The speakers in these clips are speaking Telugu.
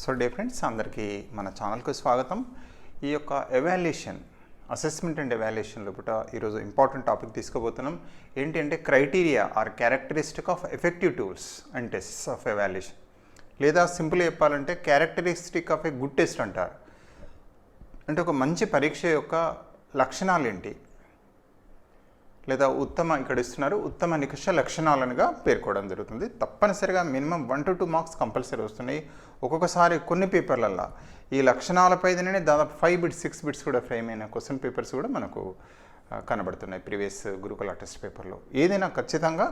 సో డే ఫ్రెండ్స్ అందరికీ మన ఛానల్కు స్వాగతం. ఈ యొక్క ఎవాల్యుయేషన్ అసెస్మెంట్ అండ్ ఎవాల్యుయేషన్ లోపల ఈరోజు ఇంపార్టెంట్ టాపిక్ తీసుకోబోతున్నాం. ఏంటి అంటే criteria or characteristic of effective tools and tests of evaluation లేదా సింపుల్ చెప్పాలంటే characteristic of a good test అంటారు. అంటే ఒక మంచి పరీక్ష యొక్క లక్షణాలు ఏంటి? లేదా ఉత్తమ ఇక్కడ ఇస్తున్నారు ఉత్తమ నికష లక్షణాలనుగా పేర్కోవడం జరుగుతుంది. తప్పనిసరిగా minimum one to two marks compulsory వస్తున్నాయి. ఒక్కొక్కసారి కొన్ని పేపర్లల్లో ఈ లక్షణాలపైనే దాదాపు ఫైవ్ బిట్స్ సిక్స్ బిట్స్ కూడా ఫ్రేమ్ అయిన క్వశ్చన్ పేపర్స్ కూడా మనకు కనబడుతున్నాయి ప్రీవియస్ గురుకుల టెస్ట్ పేపర్లో ఏదైనా ఖచ్చితంగా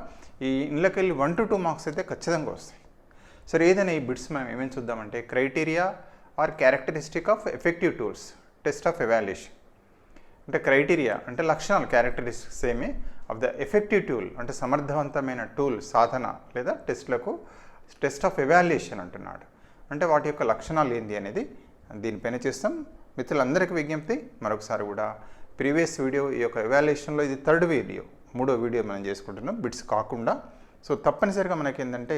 ఈ ఇళ్ళకెళ్ళి వన్ టు టూ మార్క్స్ అయితే ఖచ్చితంగా వస్తాయి. సరే ఏదైనా ఈ బిట్స్ మనం ఏమేమి చూద్దామంటే criteria or characteristic of effective tools test of evaluation అంటే క్రైటీరియా అంటే లక్షణాలు క్యారెక్టరిస్టిక్స్ ఏమి? ఆఫ్ ద ఎఫెక్టివ్ టూల్ అంటే సమర్థవంతమైన టూల్ సాధన లేదా టెస్ట్లకు టెస్ట్ ఆఫ్ ఎవాల్యుయేషన్ అంటున్నాడు. అంటే వాటి యొక్క లక్షణాలు ఏంది అనేది దీనిపైన చేస్తాం. మిత్రులందరికీ విజ్ఞప్తి. మరొకసారి కూడా ప్రీవియస్ వీడియో ఈ యొక్క ఎవాల్యుయేషన్లో ఇది థర్డ్ వీడియో మూడో వీడియో మనం చేసుకుంటున్నాం. బిట్స్ కాకుండా. సో తప్పనిసరిగా మనకి ఏంటంటే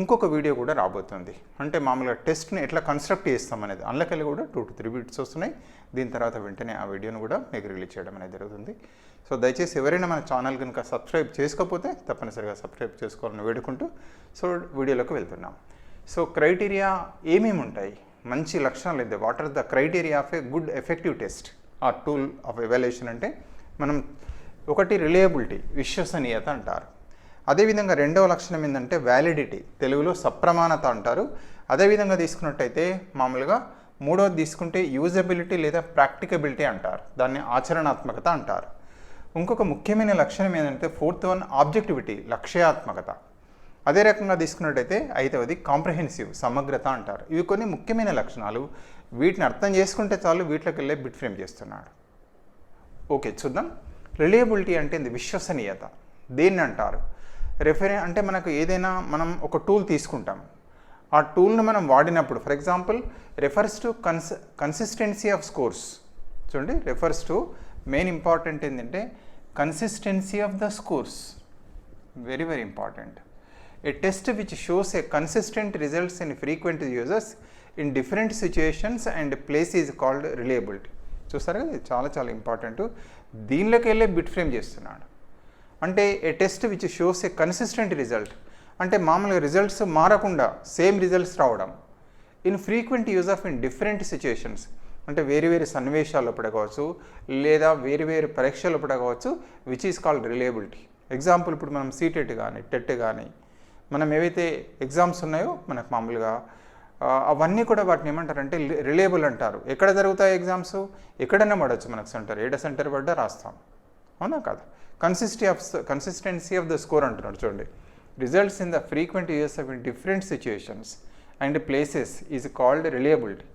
ఇంకొక వీడియో కూడా రాబోతుంది. అంటే మామూలుగా టెస్ట్ని ఎట్లా కన్స్ట్రక్ట్ చేస్తాం అనేది. అందులోకెళ్ళి కూడా టూ టు త్రీ బిట్స్ వస్తున్నాయి. దీని తర్వాత వెంటనే ఆ వీడియోను కూడా మీకు రిలీజ్ చేయడం అనేది జరుగుతుంది. సో దయచేసి ఎవరైనా మన ఛానల్ కనుక సబ్స్క్రైబ్ చేసుకోకపోతే తప్పనిసరిగా సబ్స్క్రైబ్ చేసుకోవాలని వేడుకుంటూ. సో వీడియోలోకి వెళ్తున్నాం. సో క్రైటీరియా ఏమేమి ఉంటాయి? మంచి లక్షణాలు అయితే what are the criteria of a good effective test ఆ టూల్ ఆఫ్ ఎవాల్యుయేషన్ అంటే మనం ఒకటి రిలయబిలిటీ విశ్వసనీయత అంటారు. అదేవిధంగా రెండవ లక్షణం ఏంటంటే వ్యాలిడిటీ తెలుగులో సప్రమాణత అంటారు. అదేవిధంగా తీసుకున్నట్టయితే మామూలుగా మూడవది తీసుకుంటే యూజబిలిటీ లేదా ప్రాక్టికబిలిటీ అంటారు. దాన్ని ఆచరణాత్మకత అంటారు. ఇంకొక ముఖ్యమైన లక్షణం ఏంటంటే ఫోర్త్ వన్ ఆబ్జెక్టివిటీ లక్ష్యాత్మకత. అదే రకంగా తీసుకున్నట్టయితే ఐదవది కాంప్రహెన్సివ్ సమగ్రత అంటారు. ఇవి కొన్ని ముఖ్యమైన లక్షణాలు. వీటిని అర్థం చేసుకుంటే చాలు వీటిలోకి వెళ్ళే బిట్ ఫ్రేమ్ చేస్తున్నాడు. ఓకే చూద్దాం. రిలయబిలిటీ అంటే ఇది విశ్వసనీయత. దేన్ని అంటారు? రెఫరెన్ అంటే మనకు ఏదైనా మనం ఒక టూల్ తీసుకుంటాం. ఆ టూల్ను మనం వాడినప్పుడు for example refers to cons consistency of scores చూడండి రెఫర్స్ టు మెయిన్ ఇంపార్టెంట్ ఏంటంటే consistency of the scores very very important. A test which shows a consistent results in frequent users in different situations and place is called reliability చూస్తారు కదా చాలా చాలా ఇంపార్టెంట్ దీనిలోకి వెళ్ళే బిట్ ఫ్రేమ్ చేస్తున్నాడు. అంటే a test which shows a consistent result అంటే మామూలుగా రిజల్ట్స్ మారకుండా సేమ్ రిజల్ట్స్ రావడం. In frequent use of in different situations అంటే వేరు వేరు సన్నివేశాలప్పుడు కావచ్చు లేదా వేరు వేరు పరీక్షలప్పుడు కావచ్చు which is called reliability example ఇప్పుడు మనం సీటెట్ కానీ టెట్ కానీ మనం ఏవైతే ఎగ్జామ్స్ ఉన్నాయో మనకు మామూలుగా అవన్నీ కూడా వాటిని ఏమంటారంటే రిలేబుల్ అంటారు. ఎక్కడ జరుగుతాయి ఎగ్జామ్స్ ఎక్కడైనా పడవచ్చు మనకు సెంటర్. ఏడ సెంటర్ పడ్డా రాస్తాం. అవునా కాదు? Consist of consistency of the score అంటున్నాడు చూడండి. Results in the frequent use of in different situations and places is called reliability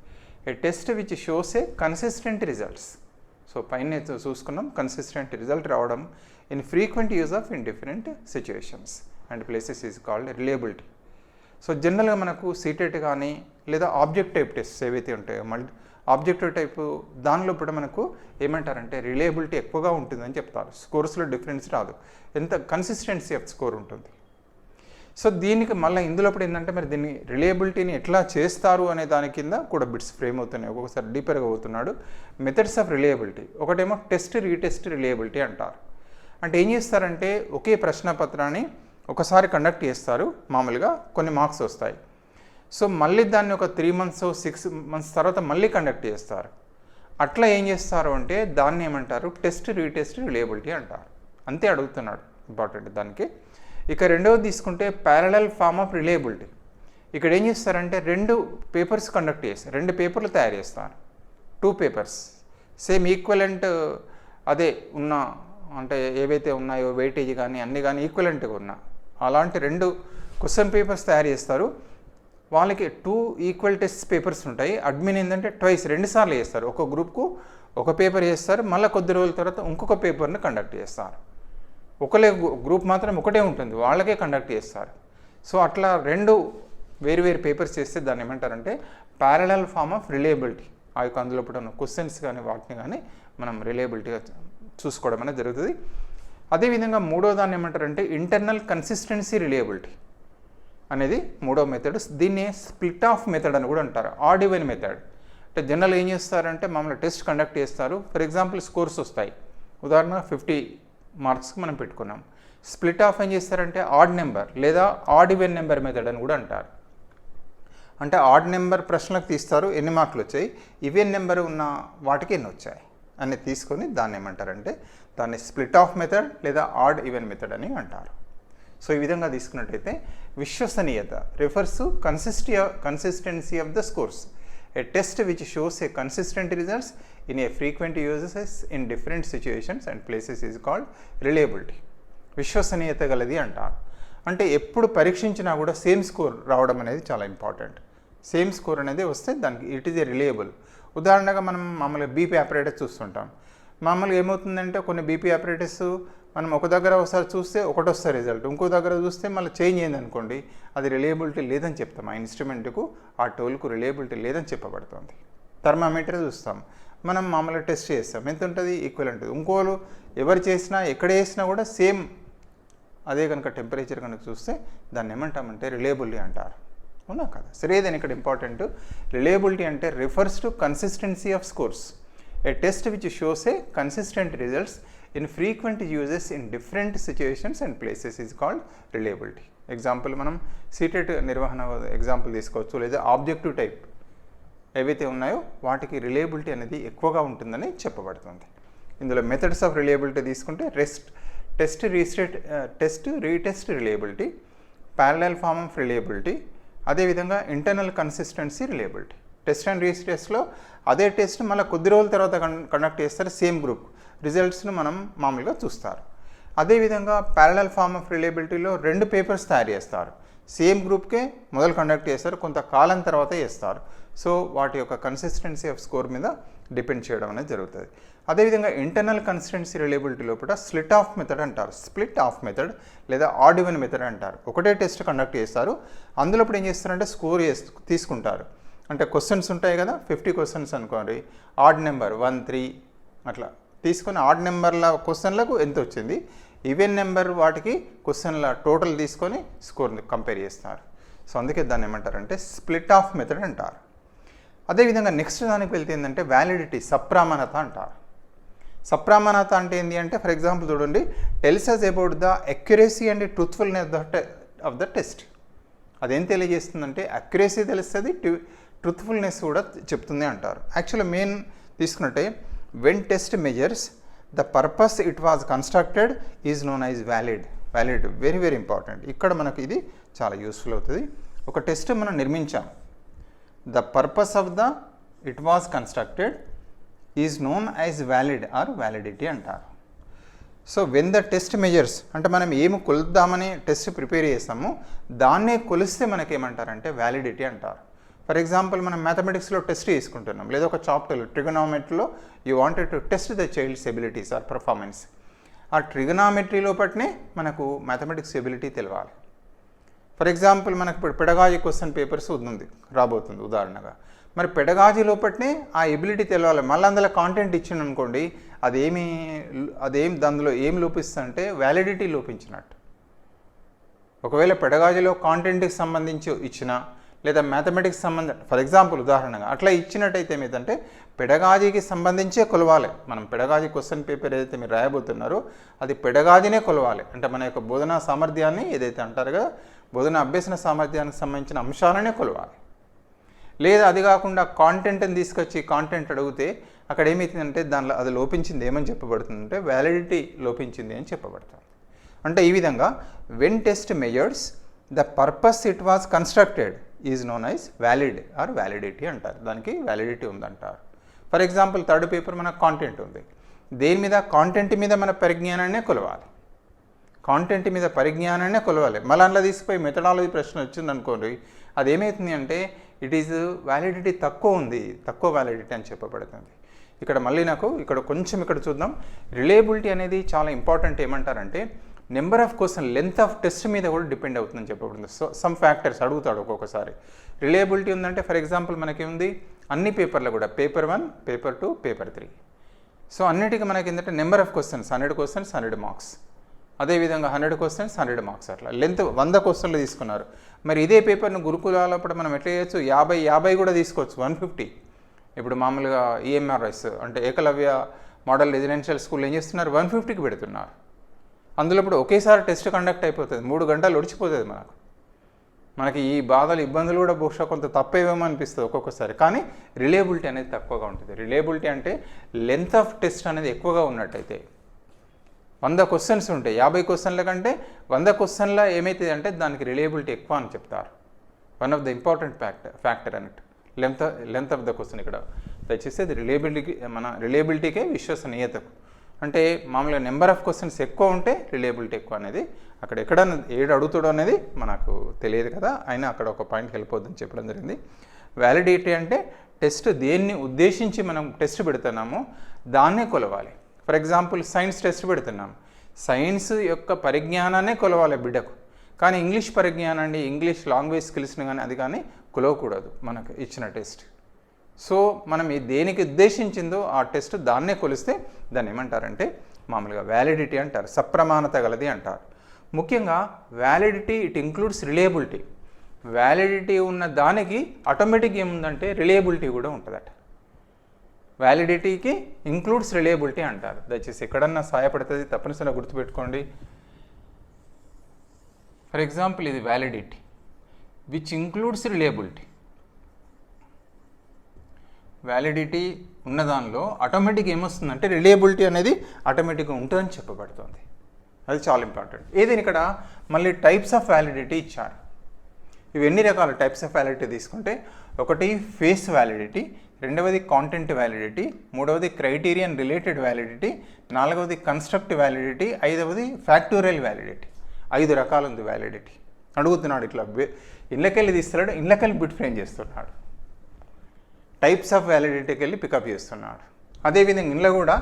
a test which shows a consistent results so పైన చూసుకున్నాం కన్సిస్టెంట్ రిజల్ట్ రావడం in frequent use of in different situations and places is called reliability so జనరల్గా మనకు సీటెట్ కానీ లేదా ఆబ్జెక్ట్ టైప్ టెస్ట్స్ ఏవైతే ఉంటాయో మల్టీ ఆబ్జెక్టివ్ టైపు దానిలో కూడా మనకు ఏమంటారంటే రిలయబిలిటీ ఎక్కువగా ఉంటుందని చెప్తారు. స్కోర్స్లో డిఫరెన్స్ రాదు. ఎంత కన్సిస్టెన్సీ ఆఫ్ స్కోర్ ఉంటుంది. సో దీనికి మళ్ళీ ఇందులో కూడా ఏంటంటే మరి దీన్ని రిలయబిలిటీని ఎట్లా చేస్తారు అనే దాని కింద కూడా బిట్స్ ఫ్రేమ్ అవుతున్నాయి. ఒక్కొక్కసారి డీపర్గా అవుతున్నాడు మెథడ్స్ ఆఫ్ రిలయబిలిటీ ఒకటేమో టెస్ట్ రీటెస్ట్ రిలయబిలిటీ అంటారు. అంటే ఏం చేస్తారంటే ఒకే ప్రశ్న పత్రాన్ని ఒకసారి కండక్ట్ చేస్తారు. మామూలుగా కొన్ని మార్క్స్ వస్తాయి. సో మళ్ళీ దాన్ని ఒక త్రీ మంత్స్ సిక్స్ మంత్స్ తర్వాత మళ్ళీ కండక్ట్ చేస్తారు. అట్లా ఏం చేస్తారు అంటే దాన్ని ఏమంటారు? టెస్ట్ రీటెస్ట్ రిలేబిలిటీ అంటారు. అంతే అడుగుతున్నాడు ఇంపార్టెంట్ దానికి. ఇక రెండవది తీసుకుంటే ప్యారలల్ ఫార్మ్ ఆఫ్ రిలేబిలిటీ ఇక్కడ ఏం చేస్తారంటే రెండు పేపర్స్ కండక్ట్ చేస్తారు రెండు పేపర్లు తయారు చేస్తారు. టూ పేపర్స్ సేమ్ ఈక్వలెంట్ అదే ఉన్న అంటే ఏవైతే ఉన్నాయో వెయిటేజ్ కానీ అన్ని కానీ ఈక్వలెంట్గా ఉన్నా. అలాంటి రెండు క్వశ్చన్ పేపర్స్ తయారు చేస్తారు. వాళ్ళకి టూ ఈక్వల్ టెస్ట్ పేపర్స్ ఉంటాయి. అడ్మిన్ ఏంటంటే ట్వైస్ రెండుసార్లు చేస్తారు. ఒక గ్రూప్కు ఒక పేపర్ చేస్తారు. మళ్ళీ కొద్ది రోజుల తర్వాత ఇంకొక పేపర్ని కండక్ట్ చేస్తారు. ఒకలే గ్రూప్ మాత్రం ఒకటే ఉంటుంది. వాళ్ళకే కండక్ట్ చేస్తారు. సో అట్లా రెండు వేరు వేరు పేపర్స్ చేస్తే దాన్ని ఏమంటారంటే ప్యారలల్ ఫార్మ్ ఆఫ్ రిలయబిలిటీ. ఆ యొక్క అందులో ఉన్న క్వశ్చన్స్ కానీ వాటిని కానీ మనం రిలయబిలిటీగా చూసుకోవడం అనేది జరుగుతుంది. అదేవిధంగా మూడో దాన్ని ఏమంటారంటే ఇంటర్నల్ కన్సిస్టెన్సీ రిలయబిలిటీ అనేది మూడో మెథడ్ దీన్ని స్ప్లిట్ ఆఫ్ మెథడ్ అని కూడా అంటారు. ఆడ్ ఈవెన్ మెథడ్ అంటే జనరల్ ఏం చేస్తారంటే మామూలు టెస్ట్ కండక్ట్ చేస్తారు. ఫర్ ఎగ్జాంపుల్ స్కోర్స్ వస్తాయి. ఉదాహరణ ఫిఫ్టీ మార్క్స్కి మనం పెట్టుకున్నాం. స్ప్లిట్ ఆఫ్ ఏం చేస్తారంటే ఆడ్ నెంబర్ లేదా ఆడ్ ఈవెన్ నెంబర్ మెథడ్ అని కూడా అంటారు. అంటే ఆడ్ నెంబర్ ప్రశ్నలకు తీస్తారు. ఎన్ని మార్కులు వచ్చాయి? ఈవెన్ నెంబర్ ఉన్న వాటికి ఎన్ని వచ్చాయి? అని తీసుకొని దాన్ని ఏమంటారంటే దాన్ని స్ప్లిట్ ఆఫ్ మెథడ్ లేదా ఆడ్ ఈవెన్ మెథడ్ అని అంటారు. సో ఈ విధంగా తీసుకున్నట్టయితే విశ్వసనీయత refers to consist consistency of the scores a test which shows a consistent results in a frequent uses in different situations and places is called reliability విశ్వసనీయత గలది అంటారు. అంటే ఎప్పుడు పరీక్షించినా కూడా సేమ్ స్కోర్ రావడం అనేది చాలా ఇంపార్టెంట్ సేమ్ స్కోర్ అనేది వస్తే దానికి ఇట్ ఈజ్ ఏ రిలయబుల్ ఉదాహరణగా మనం మామూలుగా బీపీ ఆపరేటర్ చూస్తుంటాం. మామూలుగా ఏమవుతుందంటే కొన్ని బీపీ ఆపరేటర్స్ మనం ఒక దగ్గర ఒకసారి చూస్తే ఒకటి వస్తే రిజల్ట్ ఇంకో దగ్గర చూస్తే మళ్ళీ చేంజ్ అయింది అనుకోండి అది రిలేయబిలిటీ లేదని చెప్తాం. ఆ ఇన్స్ట్రుమెంట్కు ఆ టోల్కు రిలేయబిలిటీ లేదని చెప్పబడుతుంది. థర్మామీటర్ చూస్తాం. మనం మామూలుగా టెస్ట్ చేస్తాం. ఎంత ఉంటుంది? ఈక్వల్ ఉంటుంది. ఇంకోలు ఎవరు చేసినా ఎక్కడ చేసినా కూడా సేమ్ అదే కనుక టెంపరేచర్ కనుక చూస్తే దాన్ని ఏమంటామంటే రిలయబిలిటీ అంటారు. అవునా కదా? సరే దాని ఇక్కడ ఇంపార్టెంట్ రిలయబిలిటీ అంటే refers to consistency of scores a test which shows a consistent results in frequent uses in different situations and places is called reliability example మనం సీటెట్ నిర్వహణ ఎగ్జాంపుల్ తీసుకోవచ్చు. లేదా ఆబ్జెక్టివ్ టైప్ ఏవైతే ఉన్నాయో వాటికి రిలేబిలిటీ అనేది ఎక్కువగా ఉంటుందని చెప్పబడుతుంది. ఇందులో మెథడ్స్ ఆఫ్ రిలేబిలిటీ తీసుకుంటే rest test reset test retest reliability parallel form of reliability అదేవిధంగా internal consistency reliability test and రీటెస్ట్లో అదే టెస్ట్ మళ్ళీ కొద్ది రోజుల తర్వాత కండక్ట్ చేస్తారు సేమ్ గ్రూప్. రిజల్ట్స్ను మనం మామూలుగా చూస్తారు. అదేవిధంగా ప్యారలల్ ఫార్మ్ ఆఫ్ రిలేబిలిటీలో రెండు పేపర్స్ తయారు చేస్తారు. సేమ్ గ్రూప్కే మొదలు కండక్ట్ చేస్తారు కొంత కాలం తర్వాత చేస్తారు. సో వాటి యొక్క కన్సిస్టెన్సీ ఆఫ్ స్కోర్ మీద డిపెండ్ చేయడం అనేది జరుగుతుంది. అదేవిధంగా ఇంటర్నల్ కన్సిస్టెన్సీ రిలేబిలిటీ లోపల స్లిట్ ఆఫ్ మెథడ్ అంటారు. స్ప్లిట్ ఆఫ్ మెథడ్ లేదా ఆడివెన్ మెథడ్ అంటారు. ఒకటే టెస్ట్ కండక్ట్ చేస్తారు. అందులో ఇప్పుడు ఏం చేస్తారంటే స్కోర్ చేసి తీసుకుంటారు. అంటే క్వశ్చన్స్ ఉంటాయి కదా ఫిఫ్టీ క్వశ్చన్స్ అనుకోండి. ఆడ్ నెంబర్ వన్ త్రీ అట్లా. తీసుకొని ఆడ్ నెంబర్ల క్వశ్చన్లకు ఎంత వచ్చింది? ఈవెన్ నెంబర్ వాటికి క్వశ్చన్ల టోటల్ తీసుకొని స్కోర్ని కంపేర్ చేస్తారు. సో అందుకే దాన్ని ఏమంటారంటే స్ప్లిట్ ఆఫ్ మెథడ్ అంటారు. అదేవిధంగా నెక్స్ట్ దానికి వెళ్తే ఏంటంటే వ్యాలిడిటీ సప్రామాణత అంటారు. సప్రామాణత అంటే ఏంటి అంటే ఫర్ ఎగ్జాంపుల్ చూడండి tells about the accuracy and truthfulness of the test అదేం తెలియజేస్తుందంటే అక్యురసీ తెలుస్తుంది ట్రూత్ఫుల్నెస్ కూడా చెప్తుంది అంటారు. Actually main తీసుకున్నట్టే when test measures the purpose it was constructed is known as valid valid very very important ఇక్కడ మనకు ఇది చాలా యూస్ఫుల్ అవుతుంది. ఒక టెస్ట్ మనం నిర్మించాం. The purpose of the it was constructed is known as valid or validity అంటారు. So when the test measures అంటే మనం ఏమి కొలుద్దామని టెస్ట్ ప్రిపేర్ చేస్తామో దాన్నే కొలిస్తే మనకేమంటారంటే వ్యాలిడిటీ అంటారు. ఫర్ ఎగ్జాంపుల్ మనం మ్యాథమెటిక్స్లో టెస్ట్ తీసుకుంటున్నాం లేదా ఒక chapter ట్రిగనామెట్రీలో you wanted to test the child's abilities or performance. ఆ ట్రిగనామెట్రీ లోపట్నే మనకు మ్యాథమెటిక్స్ ఎబిలిటీ తెలవాలి. ఫర్ ఎగ్జాంపుల్ మనకు ఇప్పుడు పెడగాజీ క్వశ్చన్ పేపర్స్ ఉంది రాబోతుంది ఉదాహరణగా. మరి పెడగాజీ లోపట్నే ఆ ఎబిలిటీ తెలవాలి. మళ్ళీ అందులో కాంటెంట్ ఇచ్చింది అనుకోండి అదేమి అదేం దానిలో ఏం లోపిస్తుందంటే వ్యాలిడిటీ లోపించినట్టు. ఒకవేళ పెడగాజీలో కాంటెంట్కి సంబంధించి ఇచ్చిన లేదా మ్యాథమెటిక్స్ సంబంధ ఫర్ ఎగ్జాంపుల్ ఉదాహరణగా అట్లా ఇచ్చినట్టయితే ఏమిటంటే పెడగాజీకి సంబంధించే కొలవాలి. మనం పెడగాజీ క్వశ్చన్ పేపర్ ఏదైతే మీరు రాయబోతున్నారో అది పెడగాజీనే కొలవాలి. అంటే మన యొక్క బోధనా సామర్థ్యాన్ని ఏదైతే అంటారు కదా బోధన అభ్యసన సామర్థ్యానికి సంబంధించిన అంశాలనే కొలవాలి. లేదా అది కాకుండా కాంటెంట్ని తీసుకొచ్చి కాంటెంట్ అడిగితే అక్కడ ఏమవుతుందంటే దానిలో అది లోపించింది ఏమని చెప్పబడుతుందంటే వ్యాలిడిటీ లోపించింది అని చెప్పబడుతుంది. అంటే ఈ విధంగా when test measures the purpose it was constructed is known as valid or validity అంటారు. దానికి వ్యాలిడిటీ ఉందంటారు. ఫర్ ఎగ్జాంపుల్ థర్డ్ పేపర్ మనకు కాంటెంట్ ఉంది. దేని మీద? కాంటెంట్ మీద మన పరిజ్ఞానాన్నే కొలవాలి. కాంటెంట్ మీద పరిజ్ఞానాన్నే కొలవాలి. మళ్ళీ అందులో తీసుకుపోయి మెథడాలజీ ప్రశ్న వచ్చింది అనుకోండి అది ఏమవుతుంది అంటే ఇట్ ఈజ్ వ్యాలిడిటీ తక్కువ ఉంది తక్కువ వ్యాలిడిటీ అని చెప్పబడుతుంది. ఇక్కడ మళ్ళీ నాకు ఇక్కడ కొంచెం ఇక్కడ చూద్దాం. రిలేబిలిటీ అనేది చాలా ఇంపార్టెంట్ ఏమంటారంటే number of question length of test మీద కూడా డిపెండ్ అవుతుందని చెప్పబడుతుంది సో సమ్ ఫ్యాక్టర్స్ అడుగుతాడు ఒక్కొక్కసారి. రిలయబిలిటీ ఉందంటే ఫర్ ఎగ్జాంపుల్ మనకి ఉంది అన్ని పేపర్లు కూడా paper one paper two paper three. So అన్నిటికీ మనకి ఏంటంటే number of questions hundred questions hundred marks. అదేవిధంగా హండ్రెడ్ క్వశ్చన్స్ హండ్రెడ్ మార్క్స్ అట్లా. లెంత్ వంద క్వశ్చన్లు తీసుకున్నారు. మరి ఇదే పేపర్ను గురుకులాలప్పుడు మనం ఎట్లా చేయొచ్చు? యాభై యాభై కూడా తీసుకోవచ్చు వన్ ఫిఫ్టీ. ఇప్పుడు మామూలుగా ఈఎంఆర్ఎస్ అంటే ఏకలవ్య మోడల్ రెసిడెన్షియల్ స్కూల్ ఏం చేస్తున్నారు? వన్ ఫిఫ్టీకి పెడుతున్నారు. అందులో ఇప్పుడు ఒకేసారి టెస్ట్ కండక్ట్ అయిపోతుంది. మూడు గంటలు ఒడిచిపోతుంది మనకు. మనకి ఈ బాధలు ఇబ్బందులు కూడా బహుశా కొంత తప్పేవేమో అనిపిస్తుంది ఒక్కొక్కసారి. కానీ రిలేబిలిటీ అనేది తక్కువగా ఉంటుంది. రిలేబిలిటీ అంటే లెంత్ ఆఫ్ టెస్ట్ అనేది ఎక్కువగా ఉన్నట్టయితే వంద క్వశ్చన్స్ ఉంటాయి. యాభై క్వశ్చన్ల కంటే వంద క్వశ్చన్ల ఏమవుతుంది అంటే దానికి రిలేబిలిటీ ఎక్కువ అని చెప్తారు. One of the important factor factor అన్నట్టు. Length length of the question ఇక్కడ. దయచేసి అది రిలేబిలిటీకి మన రిలేబిలిటీకే విశ్వసనీయతకు అంటే మామూలుగా నెంబర్ ఆఫ్ క్వశ్చన్స్ ఎక్కువ ఉంటే రిలేబిలిటీ ఎక్కువ అనేది అక్కడ ఎక్కడ ఏడు అడుగుతాడు అనేది మనకు తెలియదు కదా. అయినా అక్కడ ఒక పాయింట్ హెల్ప్ అవుతుందని చెప్పడం జరిగింది. వ్యాలిడిటీ అంటే టెస్ట్ దేన్ని ఉద్దేశించి మనం టెస్ట్ పెడుతున్నామో దాన్నే కొలవాలి. ఫర్ ఎగ్జాంపుల్ సైన్స్ టెస్ట్ పెడుతున్నాం. సైన్స్ యొక్క పరిజ్ఞానాన్నే కొలవాలి బిడ్డకు. కానీ ఇంగ్లీష్ పరిజ్ఞానాన్ని ఇంగ్లీష్ లాంగ్వేజ్ స్కిల్స్ని కానీ అది కానీ కొలవకూడదు మనకు ఇచ్చిన టెస్ట్. సో మనం ఈ దేనికి ఉద్దేశించిందో ఆ టెస్ట్ దాన్నే కొలిస్తే దాన్ని ఏమంటారంటే మామూలుగా వ్యాలిడిటీ అంటారు సప్రమాణత గలది అంటారు. ముఖ్యంగా validity it includes reliability validity ఉన్న దానికి ఆటోమేటిక్ ఏముందంటే రిలేబిలిటీ కూడా ఉంటుందట. వ్యాలిడిటీకి ఇంక్లూడ్స్ రిలేబిలిటీ అంటారు. దయచేసి ఎక్కడన్నా సహాయపడుతుంది తప్పనిసరిగా గుర్తుపెట్టుకోండి. ఫర్ ఎగ్జాంపుల్ ఇది validity which includes reliability validity ఉన్న దానిలో ఆటోమేటిక్ ఏమొస్తుందంటే రిలయబిలిటీ అనేది ఆటోమేటిక్గా ఉంటుందని చెప్పబడుతుంది. అది చాలా ఇంపార్టెంట్ ఏదైనా ఇక్కడ? మళ్ళీ టైప్స్ ఆఫ్ వ్యాలిడిటీ ఇచ్చారు. ఇవి ఎన్ని రకాల? టైప్స్ ఆఫ్ వ్యాలిడిటీ తీసుకుంటే ఒకటి ఫేస్ వ్యాలిడిటీ రెండవది కాంటెంట్ వ్యాలిడిటీ మూడవది క్రైటీరియన్ రిలేటెడ్ వ్యాలిడిటీ నాలుగవది కన్స్ట్రక్ట్ వ్యాలిడిటీ ఐదవది ఫ్యాక్టోరియల్ వ్యాలిడిటీ ఐదు రకాలు ఉంది వ్యాలిడిటీ అడుగుతున్నాడు ఇట్లా ఇళ్ళకెళ్ళి తీస్తున్నాడు ఇళ్ళకెళ్ళి బిట్ ఫ్రేమ్ చేస్తున్నాడు. టైప్స్ ఆఫ్ వ్యాలిడిటీకి వెళ్ళి పికప్ చేస్తున్నాడు. అదేవిధంగా ఇంట్లో కూడా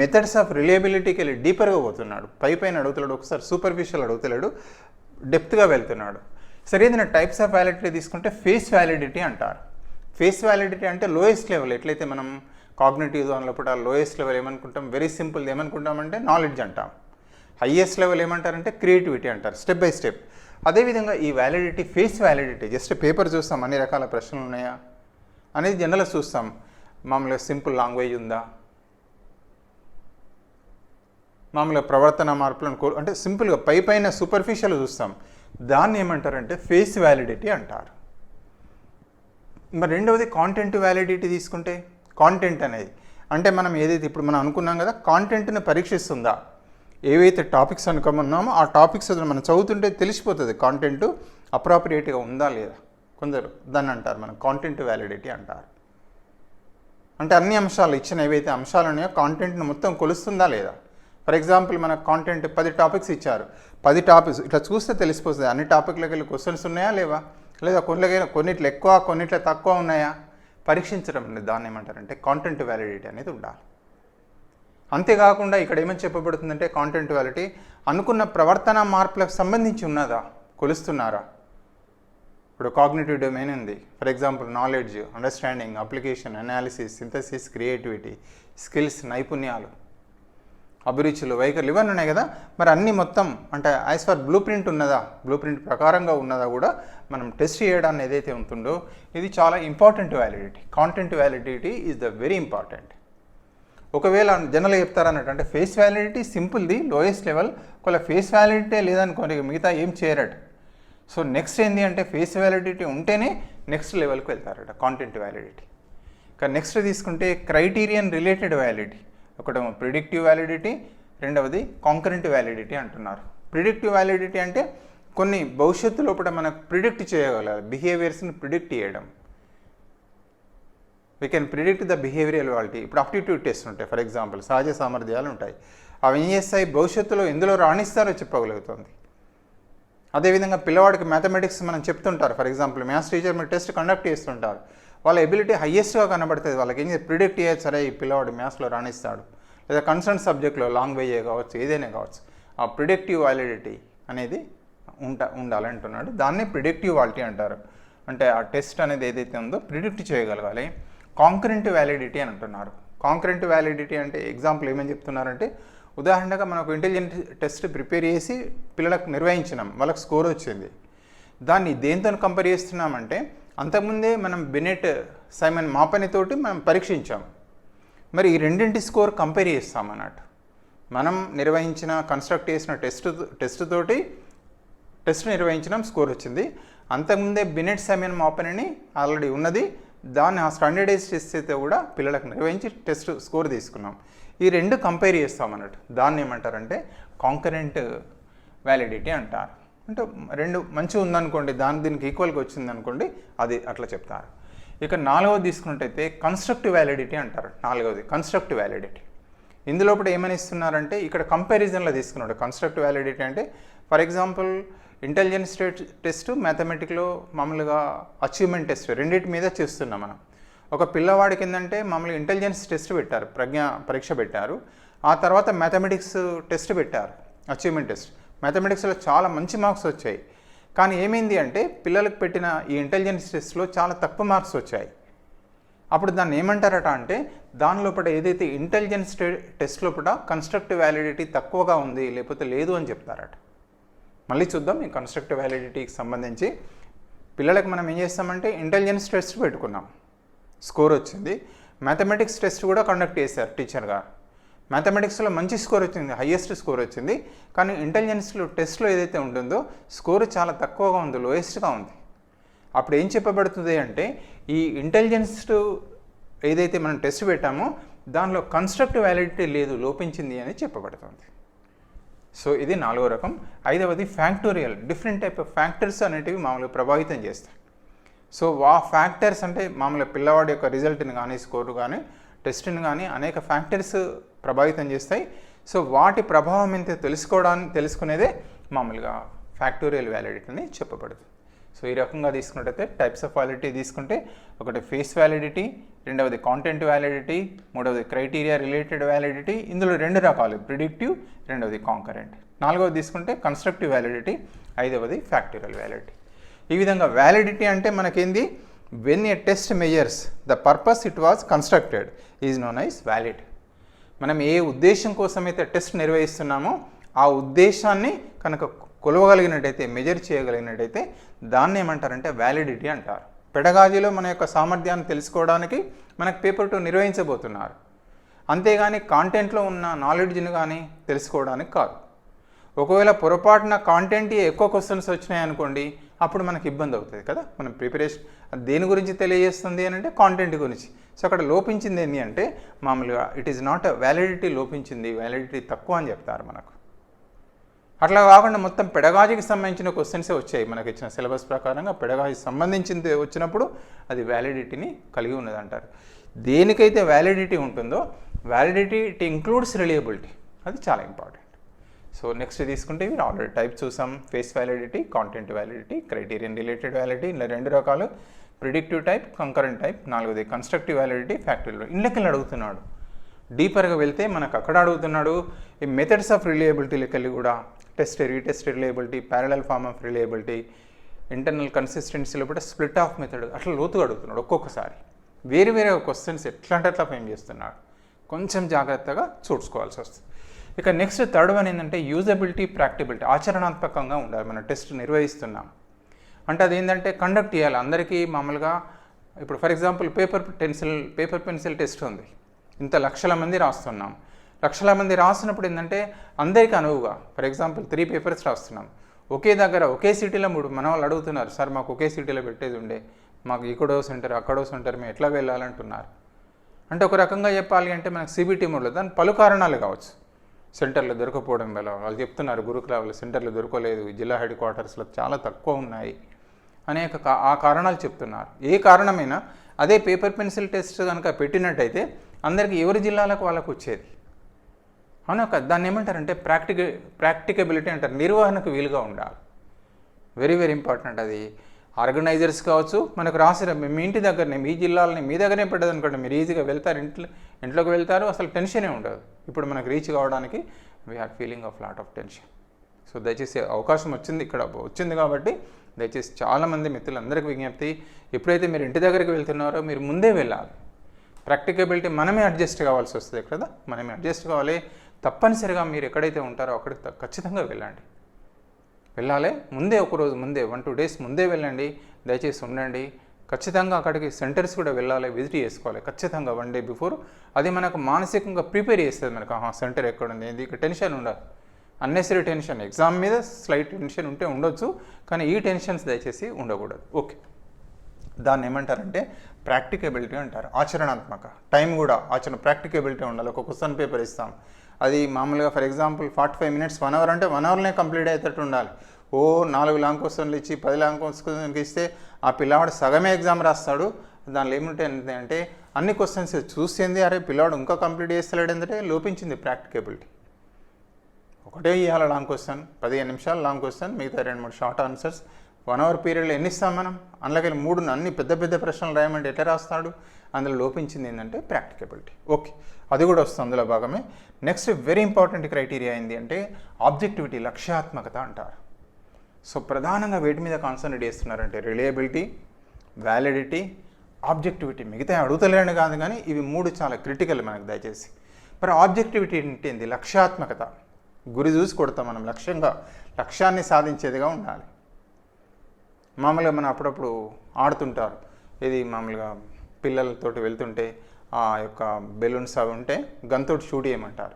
మెథడ్స్ ఆఫ్ రిలయబిలిటీకి వెళ్ళి డీపర్గా పోతున్నాడు. పై పైన అడుగుతున్నాడు ఒకసారి సూపర్ఫిషియల్ అడుగుతలేడు డెప్త్గా వెళ్తున్నాడు. సరే ఏదైనా టైప్స్ ఆఫ్ వ్యాలిడిటీ తీసుకుంటే ఫేస్ వ్యాలిడిటీ అంటారు. ఫేస్ వ్యాలిడిటీ అంటే లోయెస్ట్ లెవెల్ ఎట్లయితే మనం కాగ్నేటివ్ జోన్లో కూడా లోయెస్ట్ లెవెల్ ఏమనుకుంటాం వెరీ సింపుల్ ఏమనుకుంటామంటే నాలెడ్జ్ అంటాం హయ్యెస్ట్ లెవెల్ ఏమంటారంటే క్రియేటివిటీ అంటారు స్టెప్ బై స్టెప్ అదేవిధంగా ఈ validity face validity just paper చూస్తాం అన్ని రకాల ప్రశ్నలు ఉన్నాయా? అనేది జనరల్గా చూస్తాం. మామూలుగా సింపుల్ లాంగ్వేజ్ ఉందా? మామూలుగా ప్రవర్తన మార్పులను కో అంటే సింపుల్గా పై పైన సూపర్ఫిషియల్ చూస్తాం. దాన్ని ఏమంటారంటే ఫేస్ వ్యాలిడిటీ అంటారు. మరి రెండవది కాంటెంట్ వ్యాలిడిటీ తీసుకుంటే కాంటెంట్ అనేది. అంటే మనం ఏదైతే ఇప్పుడు మనం అనుకున్నాం కదా కాంటెంట్ని పరీక్షిస్తుందా? ఏవైతే టాపిక్స్ అనుకోమన్నామో ఆ టాపిక్స్ మనం చదువుతుంటే తెలిసిపోతుంది కాంటెంట్ అప్రాప్రియేట్గా ఉందా లేదా? కొందరు దాన్ని అంటారు మనం కాంటెంట్ వ్యాలిడిటీ అంటారు. అంటే అన్ని అంశాలు ఇచ్చిన ఏవైతే అంశాలు ఉన్నాయో కాంటెంట్ని మొత్తం కొలుస్తుందా లేదా? ఫర్ ఎగ్జాంపుల్ మన కాంటెంట్ పది టాపిక్స్ ఇచ్చారు. పది టాపిక్స్ ఇట్లా చూస్తే తెలిసిపోతుంది. అన్ని టాపిక్లకి వెళ్ళి క్వశ్చన్స్ ఉన్నాయా లేవా? లేదా కొన్నిటికి కొన్నిట్లో ఎక్కువ కొన్నిట్లో తక్కువ ఉన్నాయా? పరీక్షించడం దాన్ని ఏమంటారంటే కాంటెంట్ వ్యాలిడిటీ అనేది ఉండాలి. అంతేకాకుండా ఇక్కడ ఏమని చెప్పబడుతుందంటే కాంటెంట్ వ్యాలిటీ అనుకున్న ప్రవర్తన మార్పులకు సంబంధించి ఉన్నదా? కొలుస్తున్నారా? ఇప్పుడు కాగ్నేటివ్ డొమైన్ ఉంది. For example knowledge understanding application analysis synthesis creativity skills నైపుణ్యాలు అభిరుచులు వైఖరులు ఇవన్నీ ఉన్నాయి కదా? మరి అన్నీ మొత్తం అంటే యాజ్ ఫర్ బ్లూ ప్రింట్ ఉన్నదా? బ్లూ ప్రింట్ ప్రకారంగా ఉన్నదా కూడా మనం టెస్ట్ చేయడాన్ని ఏదైతే ఉంటుందో ఇది చాలా important validity content validity is the very important ఒకవేళ జనరల్ చెప్తారన్నట్టు అంటే ఫేస్ వ్యాలిడిటీ సింపుల్ది లోయెస్ట్ లెవెల్ ఒకవేళ ఫేస్ వ్యాలిడిటీ లేదనుకోండి మిగతా ఏం చేయరట. సో నెక్స్ట్ ఏంటి అంటే ఫేస్ వ్యాలిడిటీ ఉంటేనే నెక్స్ట్ లెవెల్కి వెళ్తారట కాంటెంట్ వ్యాలిడిటీ కానీ నెక్స్ట్ తీసుకుంటే క్రైటీరియన్ రిలేటెడ్ వ్యాలిడిటీ. ఒకటేమో ప్రిడిక్టివ్ వ్యాలిడిటీ రెండవది కాంకరెంట్ వ్యాలిడిటీ అంటున్నారు. ప్రిడిక్టివ్ వ్యాలిడిటీ అంటే కొన్ని భవిష్యత్తు లోపల మనకు ప్రిడిక్ట్ చేయగలగాలి బిహేవియర్స్ని ప్రిడిక్ట్ చేయడం. We can predict the behavioural validity ఇప్పుడు అప్టిట్యూడ్ టెస్ట్ ఉంటాయి ఫర్ ఎగ్జాంపుల్ సహజ సామర్థ్యాలు ఉంటాయి. అవి ఏం చేస్తాయి? భవిష్యత్తులో ఎందులో రాణిస్తారో చెప్పగలుగుతుంది. అదేవిధంగా పిల్లవాడికి మ్యాథమెటిక్స్ మనం చెప్తుంటారు. ఫర్ ఎగ్జాంపుల్ మ్యాథ్స్ టీచర్ మీరు టెస్ట్ కండక్ట్ చేస్తుంటారు. వాళ్ళ ఎబిలిటీ హయ్యెస్ట్గా కనబడుతుంది. వాళ్ళకి ఏం ప్రిడిక్ట్ చేయొచ్చు. సరే ఈ పిల్లవాడు మ్యాథ్స్లో రాణిస్తాడు. లేదా కన్సర్న్ సబ్జెక్ట్లో లాంగ్వేజే కావచ్చు ఏదైనా కావచ్చు. ఆ ప్రిడిక్టివ్ వ్యాలిడిటీ అనేది ఉంట ఉండాలంటున్నాడు. దాన్ని ప్రిడిక్టివ్ వాలిటీ అంటారు. అంటే ఆ టెస్ట్ అనేది ఏదైతే ఉందో ప్రిడిక్ట్ చేయగలగాలి. కాంకరెంట్ వ్యాలిడిటీ అని అంటున్నారు. కాంకరెంట్ వ్యాలిడిటీ అంటే ఎగ్జాంపుల్ ఏమని చెప్తున్నారంటే ఉదాహరణగా మనకు ఇంటెలిజెంట్ టెస్ట్ ప్రిపేర్ చేసి పిల్లలకు నిర్వహించినాం వాళ్ళకి స్కోర్ వచ్చింది. దాన్ని దేంతో కంపేర్ చేస్తున్నామంటే అంతకుముందే మనం బెనెట్ సైమన్ మాపనితోటి మనం పరీక్షించాం. మరి ఈ రెండింటి స్కోర్ కంపేర్ చేస్తాం అన్నట్టు మనం నిర్వహించిన కన్స్ట్రక్ట్ చేసిన టెస్ట్ టెస్ట్ తోటి టెస్ట్ నిర్వహించడం స్కోర్ వచ్చింది. అంతకుముందే బినెట్ సెమెన్ మాపనని ఆల్రెడీ ఉన్నది దాన్ని ఆ స్టాండర్డైజ్ టెస్ట్ అయితే కూడా పిల్లలకు నిర్వహించి టెస్ట్ స్కోర్ తీసుకున్నాం. ఈ రెండు కంపేర్ చేస్తాం అన్నట్టు దాన్ని ఏమంటారంటే కాంకరెంట్ వ్యాలిడిటీ అంటారు. అంటే రెండు మంచిగా ఉందనుకోండి దాని దీనికి ఈక్వల్గా వచ్చిందనుకోండి అది అట్లా చెప్తారు. ఇక నాలుగవది తీసుకున్నట్టయితే కన్స్ట్రక్టివ్ వ్యాలిడిటీ అంటారు. నాలుగవది కన్స్ట్రక్టివ్ వ్యాలిడిటీ ఇందులోపల ఏమని ఇస్తున్నారంటే ఇక్కడ కంపారిజన్లో తీసుకున్నాడు. కన్స్ట్రక్టివ్ వ్యాలిడిటీ అంటే ఫర్ ఎగ్జాంపుల్ ఇంటెలిజెన్స్ టెస్ట్ మ్యాథమెటిక్లో మామూలుగా అచీవ్మెంట్ టెస్ట్ రెండింటి మీద చేస్తున్నాం మనం. ఒక పిల్లవాడికి ఏంటంటే మామూలుగా ఇంటెలిజెన్స్ టెస్ట్ పెట్టారు ప్రజ్ఞ పరీక్ష పెట్టారు. ఆ తర్వాత మ్యాథమెటిక్స్ టెస్ట్ పెట్టారు అచీవ్మెంట్ టెస్ట్. మ్యాథమెటిక్స్లో చాలా మంచి మార్క్స్ వచ్చాయి. కానీ ఏమైంది అంటే పిల్లలకు పెట్టిన ఈ ఇంటెలిజెన్స్ టెస్ట్లో చాలా తక్కువ మార్క్స్ వచ్చాయి. అప్పుడు దాన్ని ఏమంటారట అంటే దాని లోపల ఏదైతే ఇంటెలిజెన్స్ టెస్ట్ లోపల కన్స్ట్రక్టివ్ వ్యాలిడిటీ తక్కువగా ఉంది లేకపోతే లేదు అని చెప్తారట. మళ్ళీ చూద్దాం ఈ కన్స్ట్రక్టివ్ వ్యాలిడిటీకి సంబంధించి. పిల్లలకు మనం ఏం చేస్తామంటే ఇంటెలిజెన్స్ టెస్ట్ పెట్టుకున్నాం. స్కోర్ వచ్చింది. మ్యాథమెటిక్స్ టెస్ట్ కూడా కండక్ట్ చేశారు టీచర్గా మ్యాథమెటిక్స్లో మంచి స్కోర్ వచ్చింది హయ్యెస్ట్ స్కోర్ వచ్చింది. కానీ ఇంటెలిజెన్స్లో టెస్ట్లో ఏదైతే ఉంటుందో స్కోర్ చాలా తక్కువగా ఉంది లోయెస్ట్గా ఉంది. అప్పుడు ఏం చెప్పబడుతుంది అంటే ఈ ఇంటెలిజెన్స్ ఏదైతే మనం టెస్ట్ పెట్టామో దానిలో కన్స్ట్రక్టివ్ వ్యాలిడిటీ లేదు లోపించింది అని చెప్పబడుతుంది. సో ఇది నాలుగో రకం. ఐదవది factorial different type of factors అనేటివి మామూలుగా ప్రభావితం చేస్తాయి. సో ఆ ఫ్యాక్టర్స్ అంటే మామూలుగా పిల్లవాడి యొక్క రిజల్ట్ని కానీ స్కోర్ కానీ టెస్ట్ని కానీ అనేక ఫ్యాక్టర్స్ ప్రభావితం చేస్తాయి. సో వాటి ప్రభావం ఎంత తెలుసుకోవడానికి తెలుసుకునేదే మామూలుగా ఫ్యాక్టోరియల్ వ్యాలిడిటీ అని చెప్పబడుతుంది. సో ఈ రకంగా తీసుకున్నట్టయితే టైప్స్ ఆఫ్ వ్యాలిడిటీ తీసుకుంటే ఒకటి ఫేస్ వ్యాలిడిటీ రెండవది కాంటెంట్ వ్యాలిడిటీ మూడవది క్రైటీరియా రిలేటెడ్ వ్యాలిడిటీ ఇందులో రెండు రకాలు ప్రిడిక్టివ్ రెండవది కాంకరెంట్ నాలుగవది తీసుకుంటే కన్స్ట్రక్టివ్ వ్యాలిడిటీ ఐదవది ఫ్యాక్టోరియల్ వ్యాలిడిటీ ఈ విధంగా వ్యాలిడిటీ అంటే మనకేంది? When a test measures the purpose it was constructed is known as valid మనం ఏ ఉద్దేశం కోసం అయితే టెస్ట్ నిర్వహిస్తున్నామో ఆ ఉద్దేశాన్ని కనుక కొలవగలిగినట్టయితే మెజర్ చేయగలిగినట్టయితే దాన్ని ఏమంటారంటే వ్యాలిడిటీ అంటారు. పెడగాజీలో మన యొక్క సామర్థ్యాన్ని తెలుసుకోవడానికి మనకు పేపర్ టూ నిర్వహించబోతున్నారు. అంతేగాని కాంటెంట్లో ఉన్న నాలెడ్జ్ని కానీ తెలుసుకోవడానికి కాదు. ఒకవేళ పొరపాటున కాంటెంట్ ఎక్కువ క్వశ్చన్స్ వచ్చినాయి అనుకోండి అప్పుడు మనకి ఇబ్బంది అవుతుంది కదా? మనం ప్రిపరేషన్ దేని గురించి తెలియజేస్తుంది అని అంటే కాంటెంట్ గురించి. సో అక్కడ లోపించింది ఏంటి అంటే మామూలుగా ఇట్ ఈస్ నాట్ వ్యాలిడిటీ లోపించింది వ్యాలిడిటీ తక్కువ అని చెప్తారు మనకు. అట్లా కాకుండా మొత్తం పెడగాజీకి సంబంధించిన క్వశ్చన్సే వచ్చాయి మనకి ఇచ్చిన సిలబస్ ప్రకారంగా. పెడగాజీ సంబంధించింది వచ్చినప్పుడు అది వ్యాలిడిటీని కలిగి ఉన్నదంటారు. దేనికైతే వ్యాలిడిటీ ఉంటుందో వ్యాలిడిటీ ఇట్ ఇంక్లూడ్స్ రిలయబిలిటీ అది చాలా ఇంపార్టెంట్ సో నెక్స్ట్ తీసుకుంటే మీరు ఆల్రెడీ టైప్ చూసాం. Face validity content validity criterion related validity ఇలా రెండు రకాలు. ప్రిడిక్టివ్ టైప్ కంకరెంట్ టైప్ నాలుగోది కన్స్ట్రక్టివ్ వ్యాలిడిటీ ఫ్యాక్టరీలో ఇళ్ళకెళ్ళి అడుగుతున్నాడు. డీపర్గా వెళ్తే మనకు అక్కడ అడుగుతున్నాడు. ఈ మెథడ్స్ ఆఫ్ రిలయబిలిటీ లెక్కలు కూడా test retest reliability parallel form of reliability internal కన్సిస్టెన్సీలో కూడా స్ప్లిట్ ఆఫ్ మెథడ్ అట్లా లోతుగా అడుగుతున్నాడు ఒక్కొక్కసారి. వేరే వేరే క్వశ్చన్స్ ఎట్లా అంటే అట్లా ఫేమ్ చేస్తున్నాడు. కొంచెం జాగ్రత్తగా చూసుకోవాల్సి వస్తుంది. ఇక నెక్స్ట్ థర్డ్ వన్ ఏంటంటే యూజబిలిటీ ప్రాక్టిబిలిటీ ఆచరణాత్మకంగా ఉండాలి. మనం టెస్ట్ నిర్వహిస్తున్నాం. అంటే అది ఏంటంటే కండక్ట్ చేయాలి. అందరికీ మామూలుగా ఇప్పుడు for example paper pencil paper pencil test ఉంది. ఇంత లక్షల మంది రాస్తున్నాం. లక్షల మంది రాసినప్పుడు ఏంటంటే అందరికీ అనువుగా. ఫర్ ఎగ్జాంపుల్ త్రీ పేపర్స్ రాస్తున్నాం. ఒకే దగ్గర ఒకే సిటీలో మూడు మన వాళ్ళు అడుగుతున్నారు సార్ మాకు ఒకే సిటీలో పెట్టేది ఉండే. మాకు ఇక్కడో సెంటర్ అక్కడో సెంటర్ మేము ఎట్లా వెళ్ళాలంటున్నారు? అంటే ఒక రకంగా చెప్పాలి అంటే మనకు సిబిటీ మోడ్లో దాని పలు కారణాలు కావచ్చు. సెంటర్లు దొరకపోవడం వల్ల వాళ్ళు చెప్తున్నారు గురుకులాలు సెంటర్లు దొరకలేదు జిల్లా హెడ్ క్వార్టర్స్లో చాలా తక్కువ ఉన్నాయి. అనేక కా- ఆ కారణాలు చెప్తున్నారు. ఏ కారణమైనా అదే పేపర్ పెన్సిల్ టెస్ట్ కనుక పెట్టినట్టయితే అందరికీ ఎవరి జిల్లాలకు వాళ్ళకు వచ్చేది? అవునా కదా. దాన్ని ఏమంటారంటే ప్రాక్టిక ప్రాక్టికబిలిటీ అంటారు. నిర్వహణకు వీలుగా ఉండాలి. వెరీ వెరీ ఇంపార్టెంట్ అది. ఆర్గనైజర్స్ కావచ్చు మనకు రాసిన మీ ఇంటి దగ్గరనే మీ జిల్లాలని మీ దగ్గరనే పెట్టదు అనుకోండి మీరు ఈజీగా వెళ్తారు ఇంట్లో ఇంట్లోకి వెళ్తారు అసలు టెన్షనే ఉండదు. ఇప్పుడు మనకు రీచ్ కావడానికి we are feeling of lot of tension so దయచేసి అవకాశం వచ్చింది ఇక్కడ వచ్చింది కాబట్టి దయచేసి చాలామంది మిత్రులందరికీ విజ్ఞప్తి ఎప్పుడైతే మీరు ఇంటి దగ్గరికి వెళ్తున్నారో మీరు ముందే వెళ్ళాలి. ప్రాక్టికబిలిటీ మనమే అడ్జస్ట్ కావాల్సి వస్తుంది కదా? మనమే అడ్జస్ట్ కావాలి. తప్పనిసరిగా మీరు ఎక్కడైతే ఉంటారో అక్కడికి ఖచ్చితంగా వెళ్ళండి. వెళ్ళాలి. ముందే ఒకరోజు ముందే వన్ టూ డేస్ ముందే వెళ్ళండి. దయచేసి ఉండండి. ఖచ్చితంగా అక్కడికి సెంటర్స్ కూడా వెళ్ళాలి విజిట్ చేసుకోవాలి. ఖచ్చితంగా వన్ డే బిఫోర్. అది మనకు మానసికంగా ప్రిపేర్ చేస్తుంది మనకు. ఆహా సెంటర్ ఎక్కడ ఉంది? ఇది ఇక్కడ టెన్షన్ ఉండదు. Unnecessary tension. ఎగ్జామ్ మీద స్లైట్ టెన్షన్ ఉంటే ఉండొచ్చు కానీ ఈ టెన్షన్స్ దయచేసి ఉండకూడదు. ఓకే. దాన్ని ఏమంటారంటే ప్రాక్టికబిలిటీ అంటారు. ఆచరణాత్మక. టైం కూడా ఆచరణ ప్రాక్టికబిలిటీ ఉండాలి. ఒక క్వశ్చన్ పేపర్ ఇస్తాం. అది మామూలుగా for example forty five minutes one hour అంటే వన్ అవర్నే కంప్లీట్ అయ్యేటట్టు ఉండాలి. ఓ నాలుగు లాంగ్ క్వశ్చన్లు ఇచ్చి పది లాంగ్ క్వశ్చన్కి ఇస్తే ఆ పిల్లవాడు సగమే ఎగ్జామ్ రాస్తాడు. దానిలో ఏముంటాయి అంటే అన్ని క్వశ్చన్స్ చూసింది అరే పిల్లవాడు ఇంకా కంప్లీట్ చేస్తలేడు ఏంటంటే లోపించింది ప్రాక్టికబిలిటీ ఒకటే ఇవాళ లాంగ్ క్వశ్చన్ పదిహేను నిమిషాలు లాంగ్ క్వశ్చన్ మిగతా రెండు మూడు షార్ట్ ఆన్సర్స్ వన్ అవర్ పీరియడ్లో ఎన్ని ఇస్తాం మనం? అందులోకి మూడు అన్ని పెద్ద పెద్ద ప్రశ్నలు రాయమంటే ఎట్లా రాస్తాడు? అందులో లోపించింది ఏంటంటే ప్రాక్టికబిలిటీ ఓకే అది కూడా వస్తుంది అందులో భాగమే. నెక్స్ట్ వెరీ ఇంపార్టెంట్ క్రైటీరియా ఏంటి అంటే ఆబ్జెక్టివిటీ లక్ష్యాత్మకత అంటారు. సో ప్రధానంగా వేటి మీద కాన్సన్ట్రేట్ చేస్తున్నారంటే రిలయబిలిటీ వ్యాలిడిటీ ఆబ్జెక్టివిటీ మిగతా అడుగుతలేని కాదు కానీ ఇవి మూడు చాలా క్రిటికల్ మనకు దయచేసి. మరి ఆబ్జెక్టివిటీ ఏంటి లక్ష్యాత్మకత. గురి చూసి కొడతాం మనం లక్ష్యంగా. లక్ష్యాన్ని సాధించేదిగా ఉండాలి. మామూలుగా మనం అప్పుడప్పుడు ఆడుతుంటారు. ఇది మామూలుగా పిల్లలతోటి వెళ్తుంటే ఆ యొక్క బెలూన్స్ అవి ఉంటే గన్తోటి షూట్ చేయమంటారు.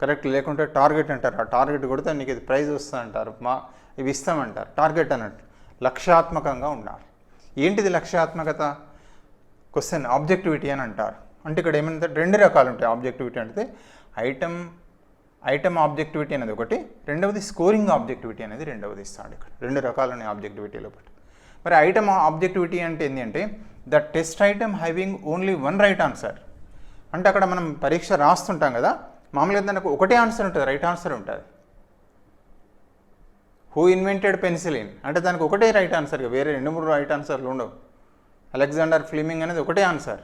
కరెక్ట్? లేకుంటే టార్గెట్ అంటారు. ఆ టార్గెట్ కొడితే నీకు ఇది ప్రైజ్ వస్తుందంటారు. మా ఇవి ఇస్తామంటారు. టార్గెట్ అన్నట్టు. లక్ష్యాత్మకంగా ఉండాలి. ఏంటిది లక్ష్యాత్మకత? క్వశ్చన్ ఆబ్జెక్టివిటీ అని అంటారు. అంటే ఇక్కడ ఏమంటే రెండు రకాలు ఉంటాయి. ఆబ్జెక్టివిటీ అంటే ఐటమ్ ఐటమ్ ఆబ్జెక్టివిటీ అనేది ఒకటి రెండవది స్కోరింగ్ ఆబ్జెక్టివిటీ అనేది రెండవది ఇస్తాడు ఇక్కడ. రెండు రకాలు ఆబ్జెక్టివిటీలో ఆబ్జెక్టివిటీ మరి ఐటమ్ ఆబ్జెక్టివిటీ అంటే ఏంటంటే the test item having only one right answer. అంటే అక్కడ మనం పరీక్ష రాస్తుంటాం కదా మామూలుగా దానికి ఒకటే ఆన్సర్ ఉంటుంది రైట్ ఆన్సర్ ఉంటుంది. హూ ఇన్వెంటెడ్ పెన్సిలిన్ అంటే దానికి ఒకటే రైట్ ఆన్సర్ వేరే రెండు మూడు రైట్ ఆన్సర్లు ఉండవు. అలెగ్జాండర్ ఫ్లిమింగ్ అనేది ఒకటే ఆన్సర్.